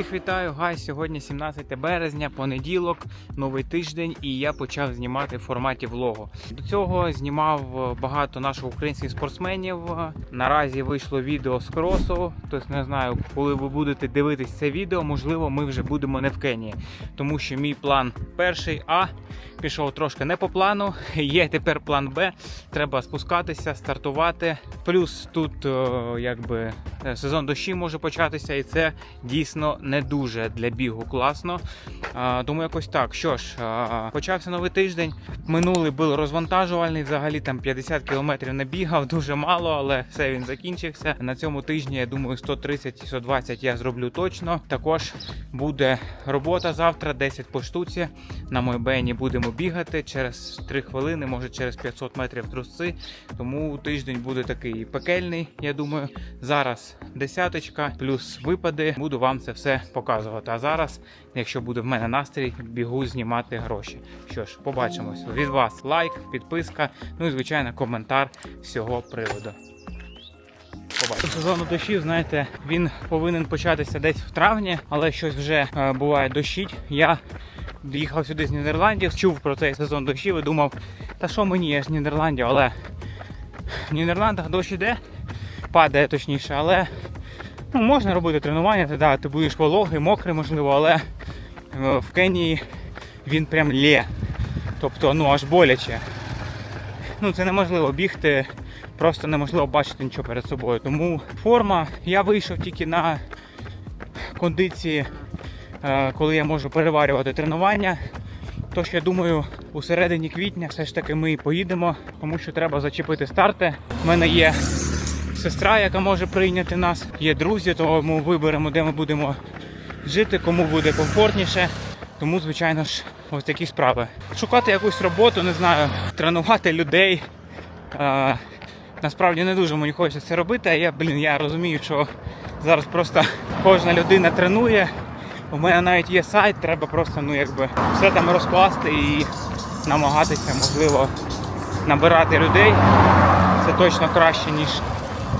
Всіх вітаю, гай. Сьогодні 17 березня, понеділок, новий тиждень, і я почав знімати в форматі влогу. До цього знімав багато наших українських спортсменів. Наразі вийшло відео з кросу. Тобто не знаю, коли ви будете дивитись це відео, можливо, ми вже будемо не в Кенії, тому що мій план перший А пішов трошки не по плану. Є тепер план Б. Треба спускатися, стартувати. Плюс тут е, якби е, сезон дощі може початися, і це дійсно не дуже для бігу класно. Тому якось так. Що ж, почався новий тиждень. Минулий був розвантажувальний. Взагалі там 50 кілометрів не бігав, дуже мало, але все він закінчився. На цьому тижні я думаю 130-120 я зроблю точно. Також буде робота завтра, 10 по штуці. На Мойбені будемо бігати через 3 хвилини, може через 500 метрів трусци. Тому тиждень буде такий пекельний. Я думаю, зараз десяточка плюс випади. Буду вам це все показувати. А зараз, якщо буде в мене настрій, бігу знімати гроші. Що ж, побачимось. Від вас лайк, підписка, ну і звичайно коментар з цього приводу. Сезону дощів, знаєте, він повинен початися десь в травні, але щось вже е, буває дощить. Я їхав сюди з Нідерландів, чув про цей сезон дощів і думав, та що мені, я ж з Нідерландів, але в Нідерландах дощ іде, падає точніше, але ну, можна робити тренування, ти, да, ти будеш вологий, мокрий, можливо, але е, в Кенії він прям лє. Тобто, ну аж боляче. Ну, це неможливо бігти, просто неможливо бачити нічого перед собою. Тому форма, я вийшов тільки на кондиції, е, коли я можу переварювати тренування. Тож я думаю, у середині квітня все ж таки ми поїдемо, тому що треба зачепити старти. У мене є сестра, яка може прийняти нас, є друзі, тому виберемо, де ми будемо жити, кому буде комфортніше. Тому, звичайно ж, ось такі справи. Шукати якусь роботу, не знаю, тренувати людей. Е, насправді не дуже мені хочеться це робити. А я, блін, я розумію, що зараз просто кожна людина тренує. У мене навіть є сайт, треба просто ну, якби, все там розкласти і намагатися, можливо, набирати людей. Це точно краще, ніж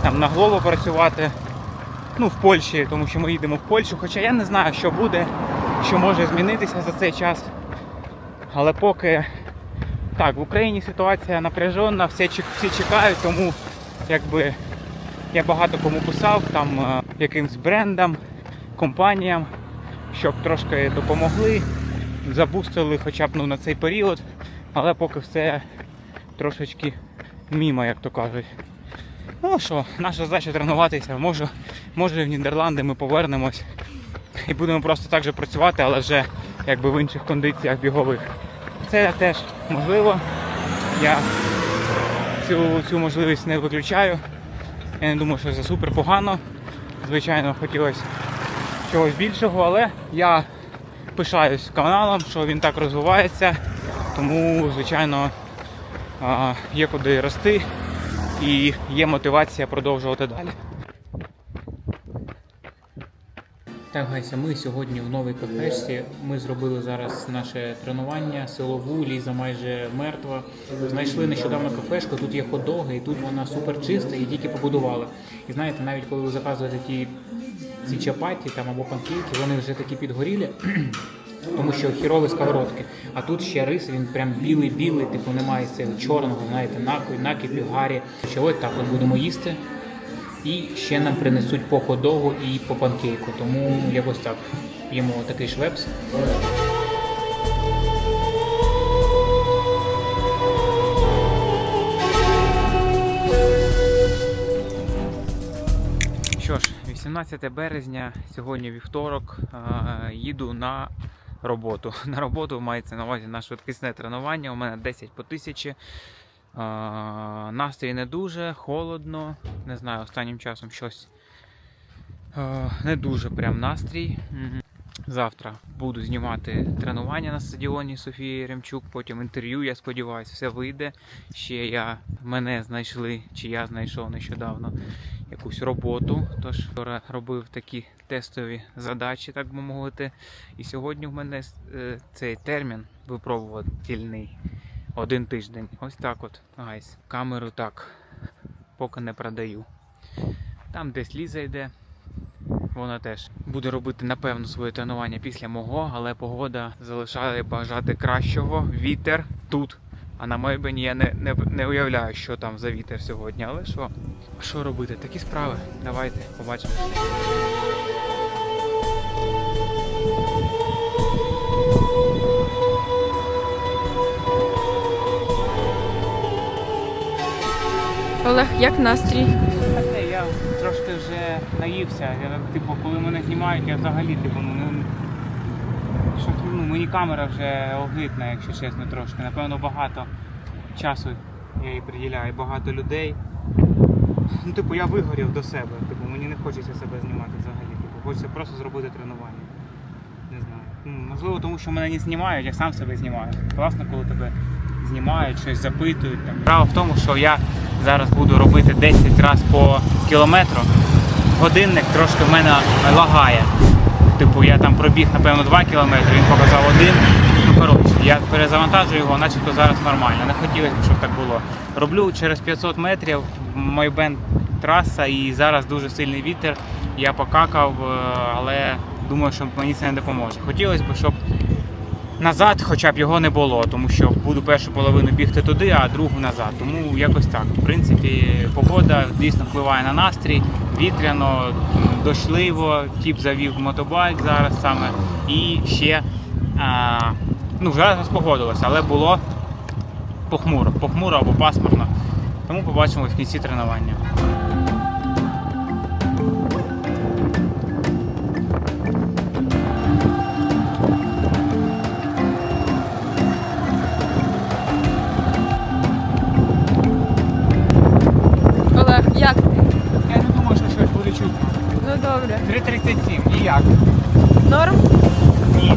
там на голову працювати. Ну, в Польщі, тому що ми їдемо в Польщу. Хоча я не знаю, що буде, що може змінитися за цей час. Але поки так, в Україні ситуація напряжена, всі, всі чекають, тому якби я багато кому писав, там е, якимсь брендам, компаніям, щоб трошки допомогли, забустили хоча б ну, на цей період, але поки все трошечки мімо, як то кажуть. Ну що, наша задача тренуватися. Може, може в Нідерланди ми повернемось і будемо просто так же працювати, але вже якби в інших кондиціях бігових. Це теж можливо. Я цю, цю можливість не виключаю. Я не думаю, що це супер погано. Звичайно, хотілося чогось більшого, але я пишаюсь каналом, що він так розвивається. Тому, звичайно, є куди рости і є мотивація продовжувати далі. Так, Гайся, ми сьогодні в новій кафешці. Ми зробили зараз наше тренування, силову, ліза майже мертва. Знайшли нещодавно кафешку, тут є хот-доги, і тут вона супер чиста і тільки побудували. І знаєте, навіть коли ви заказуєте ті ці чапаті там або панкейки, вони вже такі підгорілі. Тому що хірові сковородки. А тут ще рис, він прям білий-білий, типу немає цього чорного, знаєте, накипів, гарі. Що ось так от будемо їсти. І ще нам принесуть по ходогу і по панкейку. Тому якось так п'ємо такий швепс. Що ж, 18 березня, сьогодні вівторок, їду на роботу. На роботу мається на увазі на швидкісне тренування. У мене 10 по 1000. Е, Настрій не дуже, холодно. Не знаю, останнім часом щось не дуже прям настрій. Завтра буду знімати тренування на стадіоні Софії Ремчук, потім інтерв'ю, я сподіваюся, все вийде. Ще я мене знайшли, чи я знайшов нещодавно якусь роботу. Тож робив такі тестові задачі, так би мовити. І сьогодні в мене е, цей термін випробувальний один тиждень. Ось так от, гайс. Камеру так поки не продаю. Там десь ліза йде. Вона теж буде робити напевно своє тренування після мого, але погода залишає бажати кращого. Вітер тут. А на Мейбені я не, не, не уявляю, що там за вітер сьогодні. Але що? Що робити? Такі справи. Давайте побачимо. Олег, як настрій? Я трошки вже наївся. Я, типу, коли мене знімають, я взагалі типу, ну, що, ну, мені камера вже огидна, якщо чесно, трошки. Напевно, багато часу я їй приділяю, багато людей. Ну, типу, я вигорів до себе. Типу, мені не хочеться себе знімати взагалі. Типу, хочеться просто зробити тренування. Не знаю. Ну, можливо, тому що мене не знімають, я сам себе знімаю. Класно, коли тебе знімають, щось запитують. Там. Справа в тому, що я зараз буду робити 10 разів по кілометру. Годинник трошки в мене лагає. Типу, я там пробіг, напевно, 2 кілометри, він показав один. Ну, коротше, я перезавантажую його, начебто зараз нормально. Не хотілося б, щоб так було. Роблю через 500 метрів Майбен траса і зараз дуже сильний вітер. Я покакав, е, але думаю, що мені це не допоможе. Хотілося б, щоб назад хоча б його не було, тому що буду першу половину бігти туди, а другу назад. Тому якось так. В принципі, погода дійсно впливає на настрій, вітряно, дощливо, тіп завів мотобайк зараз саме. І ще а, ну, вже спогодилося, але було похмуро, похмуро або пасмурно. Тому побачимо в кінці тренування. Добре. 3.37, і як? Норм? Ні.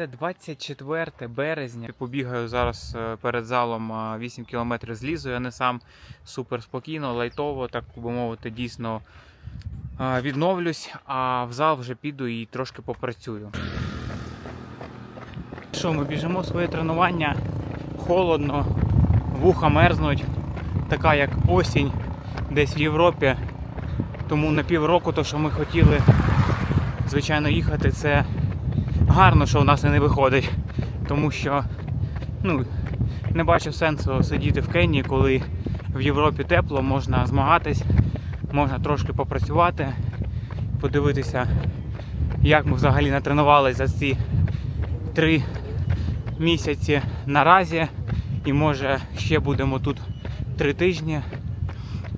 Це 24 березня. Побігаю зараз е, перед залом е, 8 км злізу. Я не сам супер спокійно, лайтово, так би мовити, дійсно е, відновлюсь, а в зал вже піду і трошки попрацюю. Що, ми біжимо своє тренування, холодно, вуха мерзнуть, така як осінь десь в Європі. Тому на півроку то, що ми хотіли, звичайно, їхати, це гарно, що в нас не виходить. Тому що ну, не бачу сенсу сидіти в Кенії, коли в Європі тепло, можна змагатись, можна трошки попрацювати, подивитися, як ми взагалі натренувалися за ці три місяці наразі. І може ще будемо тут три тижні,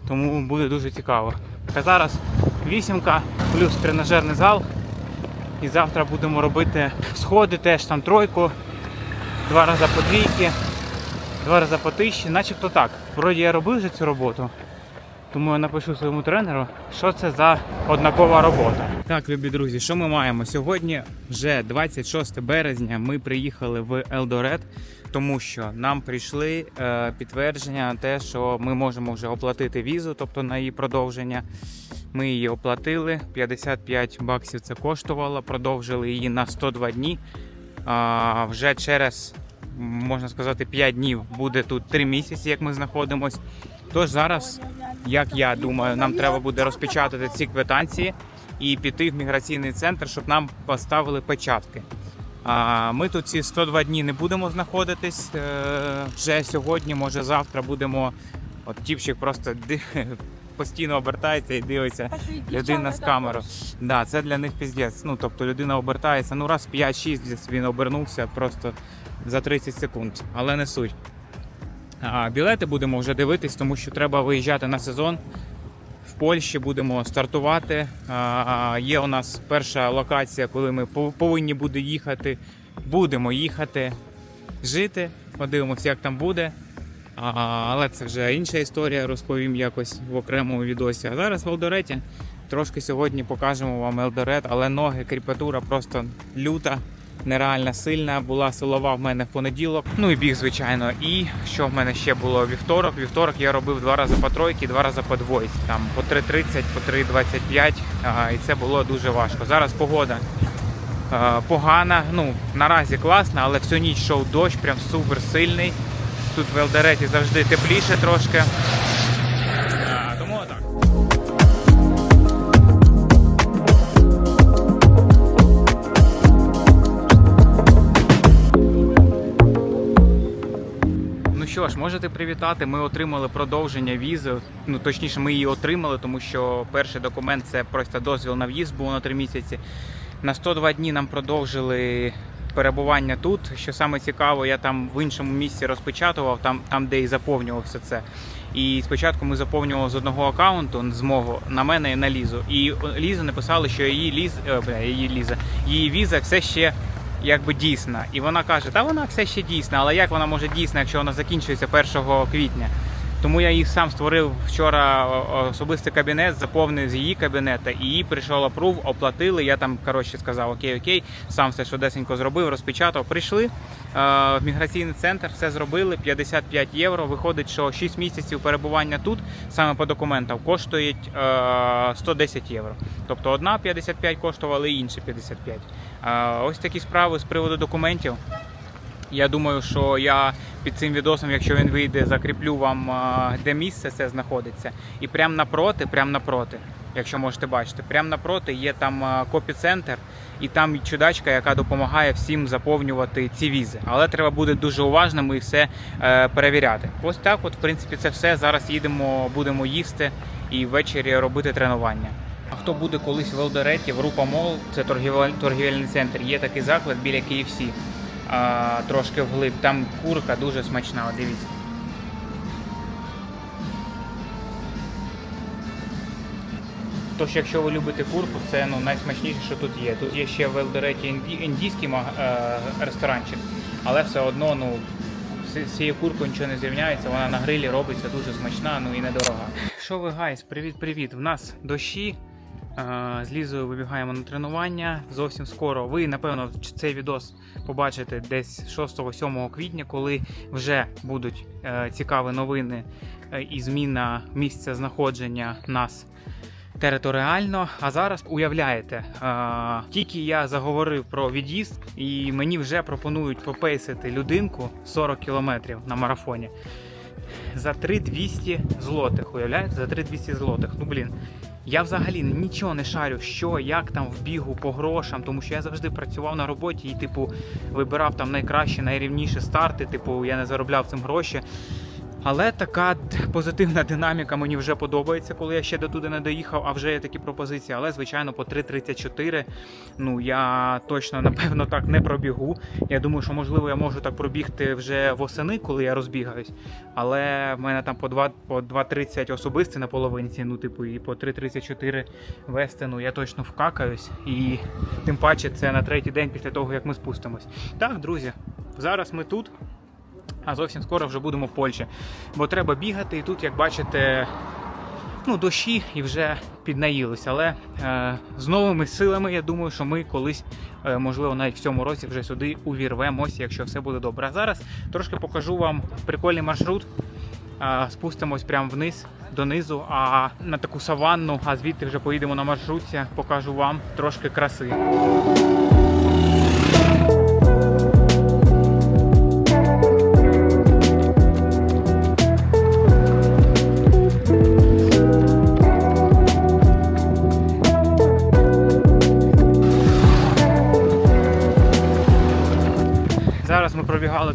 тому буде дуже цікаво. А зараз вісімка плюс тренажерний зал. І завтра будемо робити сходи, теж там тройку, два рази по двійки, два рази по тисячі, начебто так. Вроді я робив вже цю роботу, тому я напишу своєму тренеру, що це за однакова робота. Так, любі друзі, що ми маємо? Сьогодні вже 26 березня. Ми приїхали в Елдорет, тому що нам прийшли е, підтвердження на те, що ми можемо вже оплатити візу, тобто на її продовження. Ми її оплатили. 55 баксів це коштувало. Продовжили її на 102 дні. А, вже через можна сказати 5 днів буде тут 3 місяці, як ми знаходимось. Тож зараз, як я думаю, нам треба буде розпечатати ці квитанції і піти в міграційний центр, щоб нам поставили печатки. А ми тут ці 102 дні не будемо знаходитись. Е, Вже сьогодні, може завтра будемо. От тіпчик просто постійно обертається і дивиться людина з камерою. Да, це для них піздець. Ну тобто людина обертається. Ну раз 5-6 він обернувся просто за 30 секунд, але не суть. А білети будемо вже дивитись, тому що треба виїжджати на сезон. В Польщі будемо стартувати. А, Є у нас перша локація, коли ми повинні буде їхати. Будемо їхати, жити, подивимося, як там буде. А, але це вже інша історія, розповім якось в окремому відосі. А зараз в Елдореті трошки сьогодні покажемо вам Елдорет, але ноги, кріпатура просто люта, нереально сильна. Була силова в мене в понеділок. Ну і біг, звичайно. І що в мене ще було вівторок? Вівторок я робив два рази по тройки, два рази по двойці. Там по 3.30, по 3.25. А, і це було дуже важко. Зараз погода. Погана, ну наразі класна, але всю ніч йшов дощ, прям супер сильний. Тут в Елдереті завжди тепліше трошки. А, тому отак. Ну що ж, можете привітати. Ми отримали продовження візи. Ну точніше, ми її отримали, тому що перший документ це просто дозвіл на в'їзд був на 3 місяці. На 102 дні нам продовжили перебування тут. Що саме цікаво, я там в іншому місці розпечатував, там, там де і заповнював все це. І спочатку ми заповнювали з одного аккаунту з мого на мене і на Лізу. І Ліза написала, що її ліз, е, її Ліза, її віза все ще якби дійсна. І вона каже, та вона все ще дійсна, але як вона може дійсна, якщо вона закінчується 1 квітня? Тому я їх сам створив вчора особистий кабінет, заповнив з її кабінета, і їй прийшов апрув, оплатили. Я там коротше сказав окей, окей, сам все швидесенько зробив, розпечатав. Прийшли е, в міграційний центр, все зробили. 55 євро. Виходить, що 6 місяців перебування тут саме по документам коштують е, 110 євро. Тобто одна 55 коштувала, і інша 55. Е, ось такі справи з приводу документів. Я думаю, що я під цим відосом, якщо він вийде, закріплю вам, де місце це знаходиться. І прямо напроти, прямо напроти, якщо можете бачити, прямо напроти є там копі-центр, і там чудачка, яка допомагає всім заповнювати ці візи. Але треба бути дуже уважним і все е, перевіряти. Ось так, от, в принципі, це все. Зараз їдемо, будемо їсти і ввечері робити тренування. А хто буде колись в Елдореті, в Рупа Мол, це торгівель- торгівельний центр. Є такий заклад біля KFC а, трошки вглиб. Там курка дуже смачна, дивіться. Тож, якщо ви любите курку, це ну, найсмачніше, що тут є. Тут є ще в Елдореті інді- індійський е, ресторанчик, але все одно ну, з цією куркою нічого не зрівняється, вона на грилі робиться дуже смачна, ну і недорога. Що ви, гайс, привіт-привіт! В нас дощі. Е, З Лізою вибігаємо на тренування зовсім скоро. Ви, напевно, цей відос побачите десь 6-7 квітня, коли вже будуть е, цікаві новини е, і зміна місця знаходження нас територіально. А зараз уявляєте, тільки я заговорив про від'їзд, і мені вже пропонують попейсити людинку 40 кілометрів на марафоні. За 3200 злотих, уявляєте? За 3200 злотих. Ну блін. Я взагалі нічого не шарю, що, як там в бігу по грошам, тому що я завжди працював на роботі і, типу, вибирав там найкращі, найрівніші старти. Типу, я не заробляв цим гроші. Але така позитивна динаміка мені вже подобається, коли я ще до туди не доїхав, а вже є такі пропозиції. Але, звичайно, по 3.34 ну я точно напевно так не пробігу. Я думаю, що можливо я можу так пробігти вже восени, коли я розбігаюсь. Але в мене там по 2 по 2.30 особисті на половинці, ну типу, і по 3.34 вести, ну я точно вкакаюсь. І тим паче це на третій день після того, як ми спустимось. Так, друзі, зараз ми тут. А зовсім скоро вже будемо в Польщі. Бо треба бігати, і тут, як бачите, ну, дощі і вже піднаїлися. Але е, з новими силами, я думаю, що ми колись, е, можливо, навіть в цьому році вже сюди увірвемося, якщо все буде добре. А зараз трошки покажу вам прикольний маршрут. Е, спустимось прямо вниз, донизу, а на таку саванну, а звідти вже поїдемо на маршрутці, покажу вам трошки краси.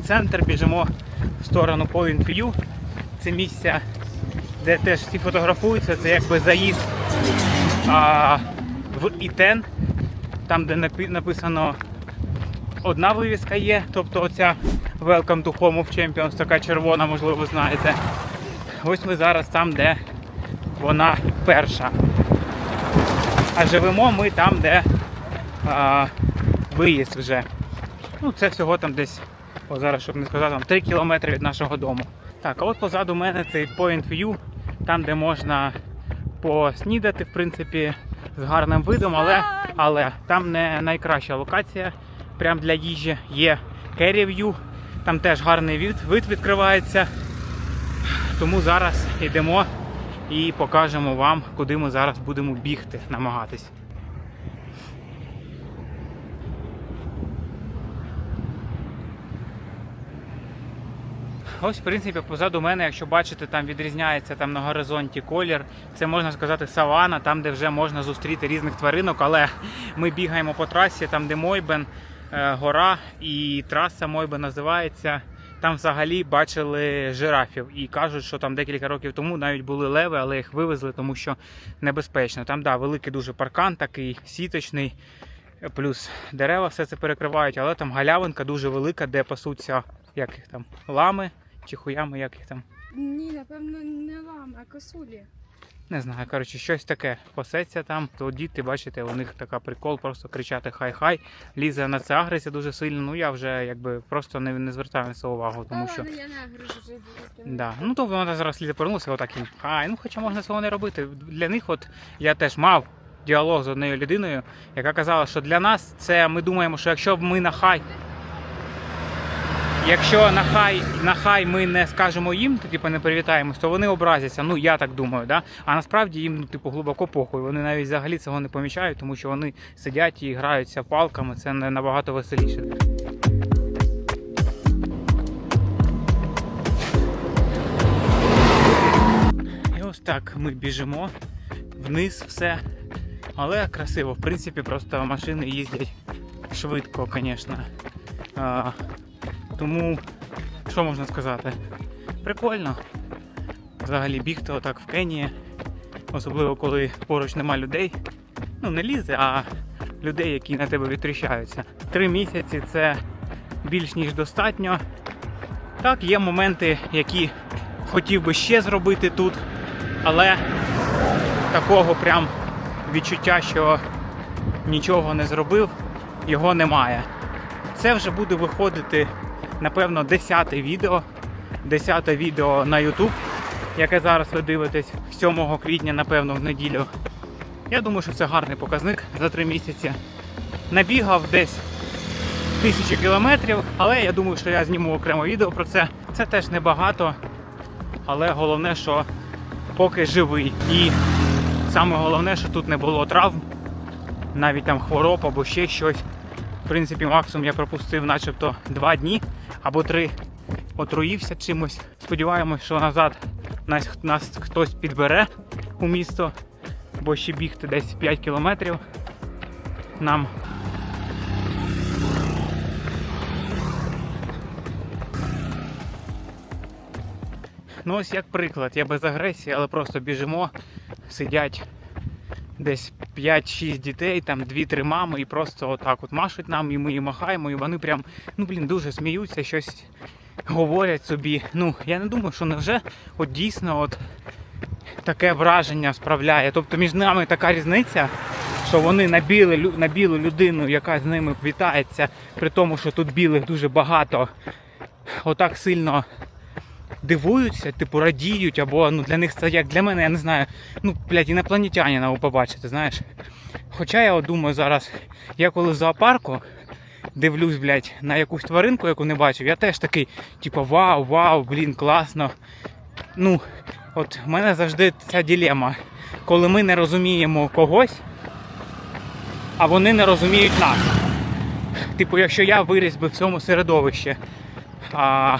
Центр, біжимо в сторону Point View. Це місце, де теж всі фотографуються, це якби заїзд а, в Ітен, там, де написано одна вивіска є, тобто оця Welcome to Home of Champions, така червона, можливо, знаєте. Ось ми зараз там, де вона перша. А живемо ми там, де а, виїзд вже. Ну, це всього там десь, о, зараз, щоб не сказати, там 3 кілометри від нашого дому. Так, а от позаду мене цей Point View, там, де можна поснідати, в принципі, з гарним видом, але, але там не найкраща локація прям для їжі. Є Kerry View, там теж гарний вид, вид відкривається. Тому зараз йдемо і покажемо вам, куди ми зараз будемо бігти, намагатись. Ось, в принципі, позаду мене, якщо бачите, там відрізняється там на горизонті колір. Це можна сказати савана, там, де вже можна зустріти різних тваринок, але ми бігаємо по трасі, там, де Мойбен, е, гора, і траса Мойбен називається. Там взагалі бачили жирафів і кажуть, що там декілька років тому навіть були леви, але їх вивезли, тому що небезпечно. Там да, великий дуже паркан, такий сіточний, плюс дерева все це перекривають, але там галявинка дуже велика, де пасуться як їх там, лами чи хуями, як їх там. Ні, напевно, не лам, а косулі. Не знаю, коротше, щось таке пасеться там. То діти, бачите, у них така прикол, просто кричати хай-хай. Лізе на це агресія дуже сильно. Ну я вже якби просто не, не звертаю на це увагу, тому що. я не вже. Да. Ну то вона зараз лізе повернулася, отак і хай. Ну хоча можна цього не робити. Для них, от я теж мав діалог з однією людиною, яка казала, що для нас це ми думаємо, що якщо б ми на хай. Якщо на хай, на хай ми не скажемо їм, то типу не привітаємось, то вони образяться. Ну я так думаю, да? А насправді їм ну, типу глибоко похуй. Вони навіть взагалі цього не помічають, тому що вони сидять і граються палками. Це набагато веселіше. І ось так ми біжимо вниз все. Але красиво, в принципі, просто машини їздять швидко, звісно. Тому, що можна сказати? Прикольно. Взагалі бігти отак в Кенії, особливо коли поруч нема людей. Ну, не лізе, а людей, які на тебе відтріщаються. Три місяці це більш ніж достатньо. Так, є моменти, які хотів би ще зробити тут, але такого прям відчуття, що нічого не зробив, його немає. Це вже буде виходити, напевно, 10 відео. 10 відео на YouTube, яке зараз ви дивитесь 7 квітня, напевно, в неділю. Я думаю, що це гарний показник за 3 місяці. Набігав десь тисячі кілометрів, але я думаю, що я зніму окремо відео про це. Це теж небагато, але головне, що поки живий. І саме головне, що тут не було травм, навіть там хвороб або ще щось. В принципі, максимум я пропустив начебто два дні або три. Отруївся чимось. Сподіваємось, що назад нас, нас хтось підбере у місто, бо ще бігти десь 5 кілометрів нам. Ну ось як приклад, я без агресії, але просто біжимо, сидять десь 5-6 дітей, там 2-3 мами, і просто отак от машуть нам, і ми їм махаємо, і вони прям, ну блін, дуже сміються, щось говорять собі. Ну, я не думаю, що невже от дійсно от таке враження справляє. Тобто між нами така різниця, що вони на, біле, на білу людину, яка з ними вітається, при тому, що тут білих дуже багато, отак сильно дивуються, типу радіють, або ну для них це як для мене, я не знаю, ну, блядь, інопланетянина побачити, знаєш. Хоча я от думаю зараз, я коли в зоопарку дивлюсь, блядь, на якусь тваринку, яку не бачив, я теж такий, типу, вау, вау, блін, класно. Ну, от в мене завжди ця ділема. Коли ми не розуміємо когось, а вони не розуміють нас. Типу, якщо я виріс би в цьому середовищі, а,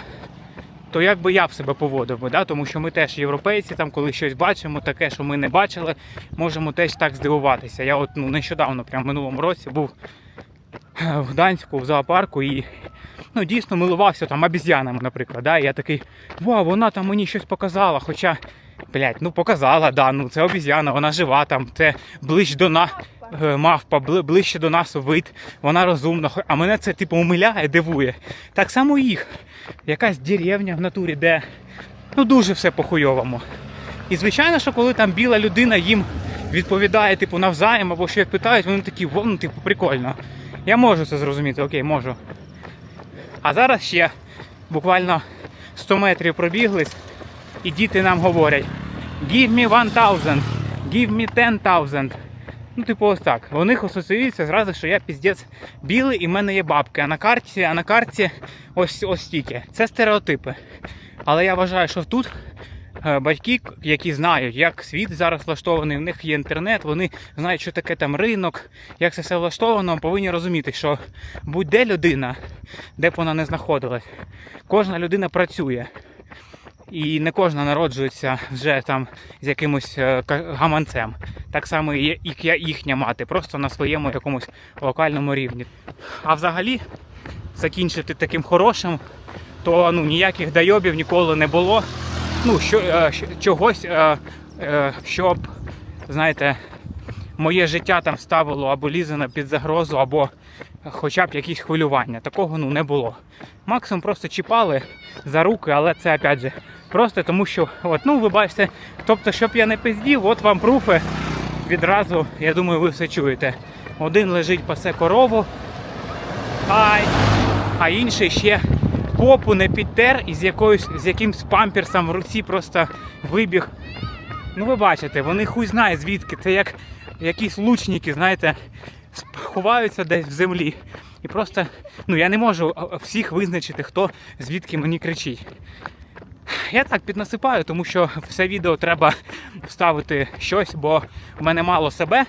то як би я б себе поводив би, да? тому що ми теж європейці, там, коли щось бачимо, таке, що ми не бачили, можемо теж так здивуватися. Я от ну, нещодавно, прям в минулому році, був в Гданську в зоопарку і ну, дійсно милувався там обіз'янами, наприклад. Да? І я такий, вау, вона там мені щось показала. Хоча, блядь, ну показала, да, ну це обіз'яна, вона жива там, це ближче до нас. Мавпа ближче до нас вид, вона розумна, а мене це типу умиляє, дивує. Так само їх. Якась деревня в натурі, де ну дуже все по-хуйовому. І звичайно, що коли там біла людина їм відповідає, типу, навзаєм або щось питають, вони такі, «Во, ну, типу, прикольно. Я можу це зрозуміти, окей, можу. А зараз ще буквально 100 метрів пробіглись, і діти нам говорять: Give me 1000, give me 10,000. Ну, типу, ось так. У них асоціюється зразу, що я піздець білий і в мене є бабки. А на карті, а на карті ось ось стільки. Це стереотипи. Але я вважаю, що тут е, батьки, які знають, як світ зараз влаштований, в них є інтернет, вони знають, що таке там ринок, як це все влаштовано, повинні розуміти, що будь-де людина, де б вона не знаходилась, кожна людина працює. І не кожна народжується вже там з якимось е, гаманцем. Так само як я їхня мати, просто на своєму якомусь локальному рівні. А взагалі закінчити таким хорошим, то ну, ніяких дайобів ніколи не було. Ну, що, е, чогось, е, щоб, знаєте, моє життя там ставило або лізено під загрозу, або хоча б якісь хвилювання. Такого ну, не було. Максимум просто чіпали за руки, але це опять же просто тому, що от, ну, ви бачите, тобто, щоб я не пиздів, от вам пруфи. Відразу, я думаю, ви все чуєте. Один лежить пасе корову, ай, а інший ще попу не підтер і з якоюсь з якимсь памперсом в руці просто вибіг. Ну ви бачите, вони хуй знає звідки. Це як якісь лучники, знаєте, ховаються десь в землі. І просто, ну я не можу а, а, всіх визначити, хто звідки мені кричить. Я так піднасипаю, тому що в це відео треба вставити щось, бо в мене мало себе.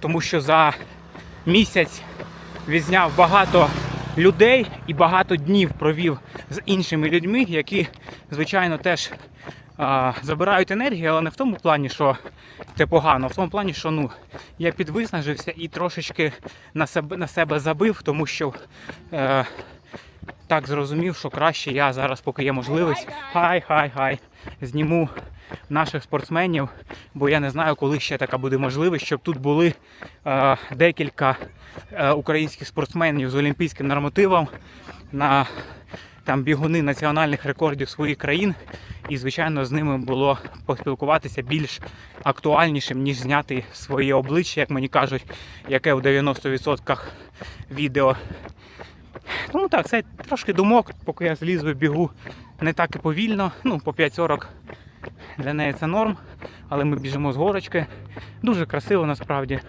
Тому що за місяць відзняв багато людей і багато днів провів з іншими людьми, які, звичайно, теж а, забирають енергію, але не в тому плані, що це погано, а в тому плані, що ну, я підвиснажився і трошечки на себе, на себе забив, тому що е, так зрозумів, що краще я зараз, поки є можливість, хай, хай, хай, зніму наших спортсменів, бо я не знаю, коли ще така буде можливість, щоб тут були е, декілька е, українських спортсменів з олімпійським нормативом на там бігуни національних рекордів своїх країн. І, звичайно, з ними було поспілкуватися більш актуальнішим, ніж зняти своє обличчя, як мені кажуть, яке в 90% відео. Тому так, це трошки думок, поки я злізу бігу не так і повільно. Ну, по 5.40 для неї це норм, але ми біжимо з горочки. Дуже красиво насправді.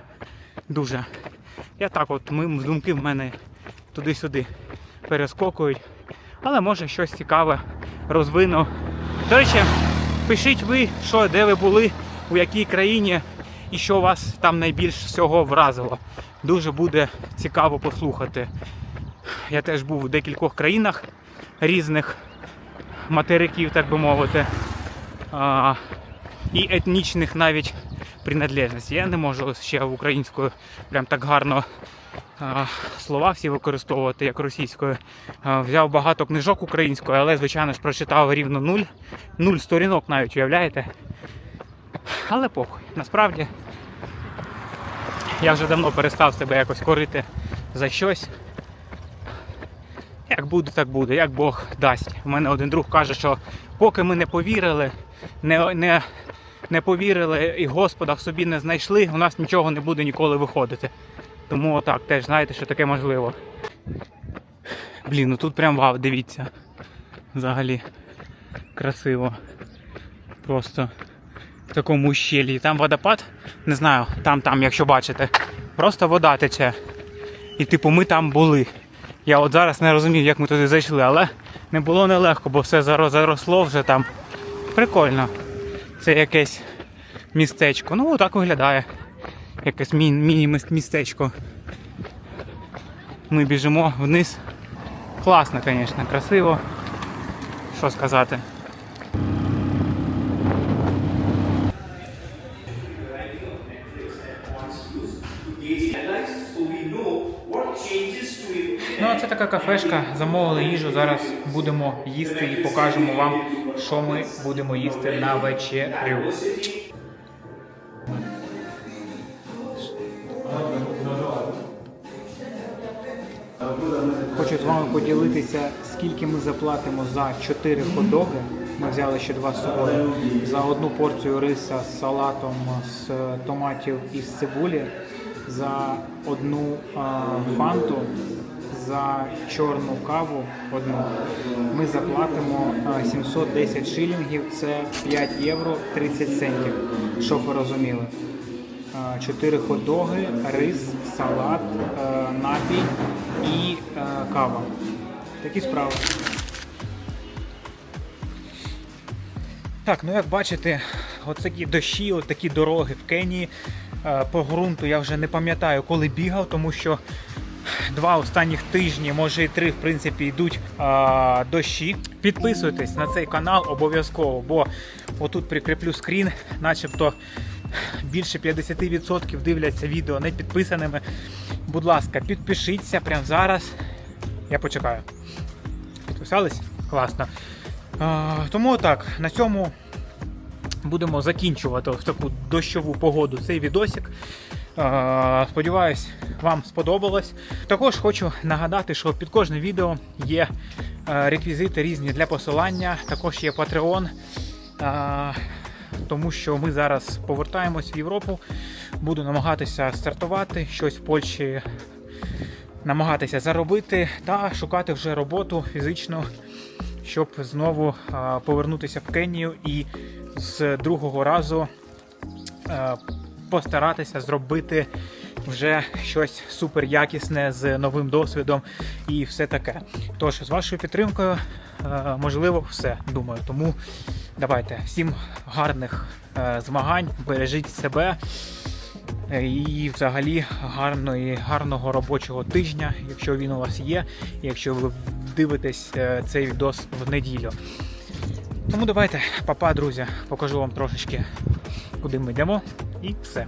Дуже. Я так от, ми, думки в мене туди-сюди перескокують. Але може щось цікаве розвину. До речі, пишіть ви, що, де ви були, у якій країні і що вас там найбільш всього вразило. Дуже буде цікаво послухати. Я теж був у декількох країнах різних материків, так би мовити, і етнічних навіть принадлежностей. Я не можу ще українською прям так гарно слова всі використовувати, як російською. Взяв багато книжок українською, але, звичайно ж, прочитав рівно нуль. Нуль сторінок навіть, уявляєте? Але похуй. Насправді я вже давно перестав себе якось корити за щось. Буде, так буде, як Бог дасть. У мене один друг каже, що поки ми не повірили, не, не, не повірили і Господа в собі не знайшли, у нас нічого не буде ніколи виходити. Тому отак теж знаєте, що таке можливо. Блін, ну тут прям вау, дивіться. Взагалі красиво. Просто в такому ущелі. Там водопад, не знаю, там, там, якщо бачите, просто вода тече. І типу ми там були. Я от зараз не розумів, як ми туди зайшли, але не було нелегко, бо все заро- заросло вже там. Прикольно. Це якесь містечко. Ну, отак виглядає. Якесь міні-містечко. Ми біжимо вниз. Класно, звісно, красиво. Що сказати. Це така кафешка. Замовили їжу. Зараз будемо їсти і покажемо вам, що ми будемо їсти на вечерю. Хочу з вами поділитися, скільки ми заплатимо за 4 хот-доги. Ми взяли ще два з собою. За одну порцію риса з салатом з томатів і з цибулі, за одну а, фанту, за чорну каву одну. Ми заплатимо 710 шилінгів, це 5 євро 30 центів, щоб ви розуміли. А, Чотири хот-доги, рис, салат, напій і кава. Такі справи. Так, ну як бачите, такі дощі, от такі дороги в Кенії. По ґрунту я вже не пам'ятаю, коли бігав, тому що два останніх тижні, може і три, в принципі, йдуть а, дощі. Підписуйтесь на цей канал обов'язково, бо отут прикріплю скрін, начебто більше 50% дивляться відео не підписаними. Будь ласка, підпишіться прямо зараз. Я почекаю. Підписались? Класно. А, тому так, на цьому будемо закінчувати в таку дощову погоду цей відосик. Сподіваюсь, вам сподобалось. Також хочу нагадати, що під кожним відео є е, реквізити різні для посилання. Також є Patreon. Тому що ми зараз повертаємось в Європу. Буду намагатися стартувати щось в Польщі, намагатися заробити та шукати вже роботу фізично, щоб знову повернутися в Кенію і з другого разу е, постаратися зробити вже щось супер якісне з новим досвідом і все таке. Тож, з вашою підтримкою, е, можливо, все думаю. Тому давайте всім гарних е, змагань, бережіть себе. І взагалі гарної, гарного робочого тижня, якщо він у вас є, якщо ви дивитесь е, цей відос в неділю. Тому давайте, папа, друзі, покажу вам трошечки, куди ми йдемо, і все.